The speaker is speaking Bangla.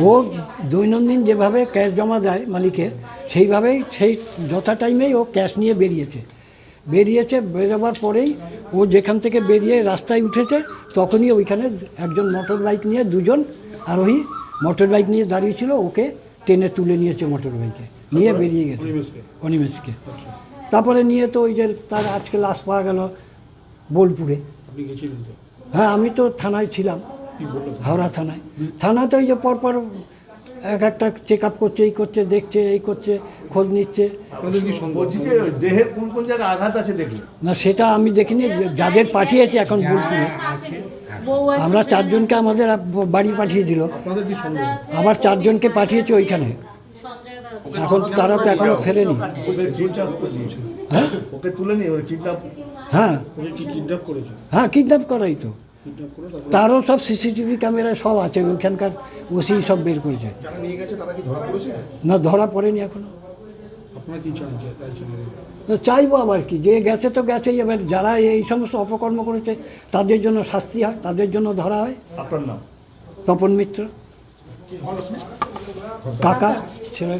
ও দৈনন্দিন যেভাবে ক্যাশ জমা দেয় মালিকের সেইভাবেই সেই যথা টাইমেই ও ক্যাশ নিয়ে বেরিয়েছে। বেরিয়েছে বেরোবার পরেই ও যেখান থেকে বেরিয়ে রাস্তায় উঠেছে তখনই ওইখানে একজন মোটর বাইক নিয়ে দুজন আরোহী মোটর বাইক নিয়ে দাঁড়িয়েছিল ওকে টেনে তুলে নিয়েছে মোটর বাইকে নিয়ে বেরিয়ে গেছে। অনিমেষকে? তারপরে নিয়ে তো ওই যে তার আজকে লাশ পাওয়া গেল বোলপুরে। হ্যাঁ আমি তো থানায় ছিলাম। হাওড়া থানায়। থানাতে ওই যে পরপর এক একটা চেক আপ করছে এই করছে দেখছে এই করছে খোঁজ নিচ্ছে। দেহের কোন কোন জায়গায় আঘাত আছে দেখলে। না সেটা আমি দেখিনি যাদের পাঠিয়েছে এখন বোলপুরে। আমরা চারজনকে আমাদের বাড়ি পাঠিয়ে দিল। আপনাদের কি সন্দেহ? আবার চারজনকে পাঠিয়েছে ওইখানে। এখন তারা তো এখনও ফেরেনি। হ্যাঁ? ওকে তুলে নিয়ে ওকে কিডন্যাপ হ্যাঁ হ্যাঁ কিডন্যাপ করাই তো। তারও সব সিসিটিভি ক্যামেরা সব আছে ওইখানকার ওসি সব বের করেছে। যারা নিয়ে গেছে তারা কি ধরা পড়েছে? না ধরা পড়েনি এখনও। চাইব আবার কি যে গেছে তো গেছেই এবার যারা এই সমস্ত অপকর্ম করেছে তাদের জন্য শাস্তি হয় তাদের জন্য ধরা হয়। আপনার নাম? তপন মিত্র। কাকা ছেলে